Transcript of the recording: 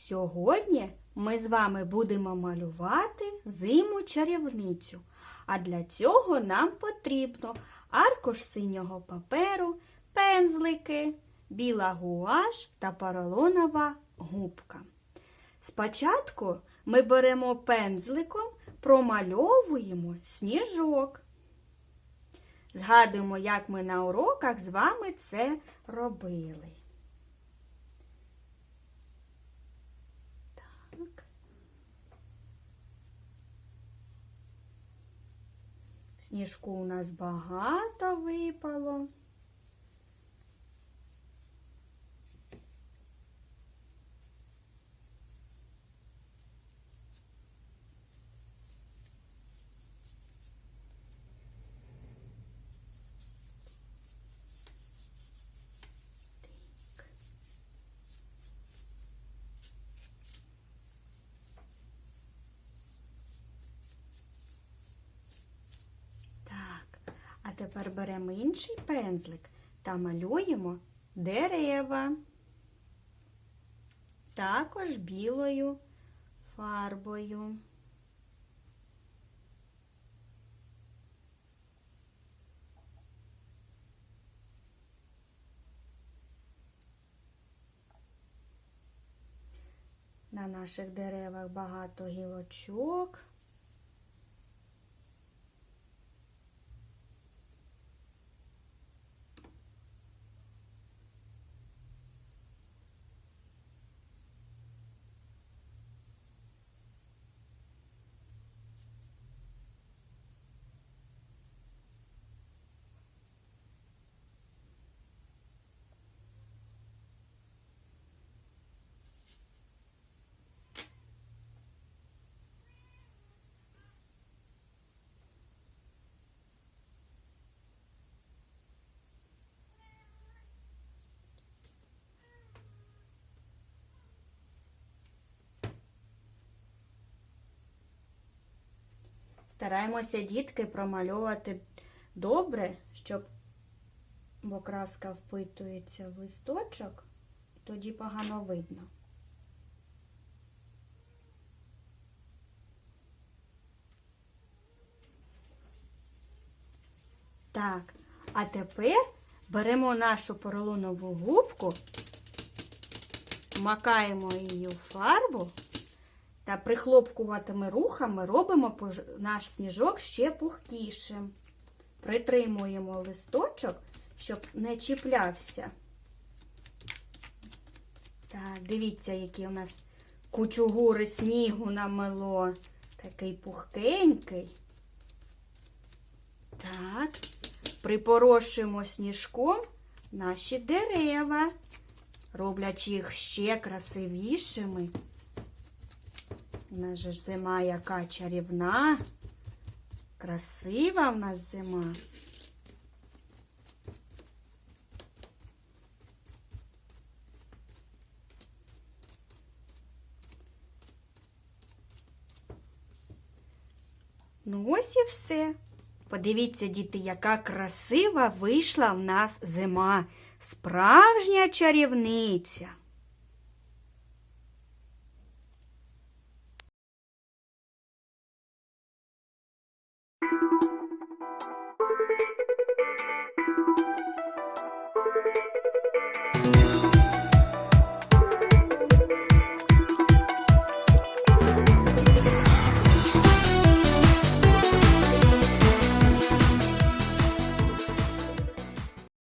Сьогодні ми з вами будемо малювати зиму чарівницю. А для цього нам потрібно аркуш синього паперу, пензлики, біла гуаш та поролонова губка. Спочатку ми беремо пензликом, промальовуємо сніжок. Згадуємо, як ми на уроках з вами це робили. Так. Сніжку у нас багато випало. Так, а тепер беремо інший пензлик та малюємо дерева. Також білою фарбою. На наших деревах багато гілочок. Стараємося дітки промальовувати добре, щоб бо краска впитується в листочок, тоді погано видно. Так, а тепер беремо нашу поролонову губку, макаємо її у фарбу та прихлопкуватими рухами робимо наш сніжок ще пухкішим. Притримуємо листочок, щоб не чіплявся. Так, дивіться, які у нас кучугури снігу намело. Такий пухкенький. Так, припорошуємо сніжком наші дерева, роблячи їх ще красивішими. У нас же ж зима яка чарівна, красива в нас зима. Ну ось і все. Подивіться, діти, яка красива вийшла в нас зима. Справжня чарівниця. Thank you.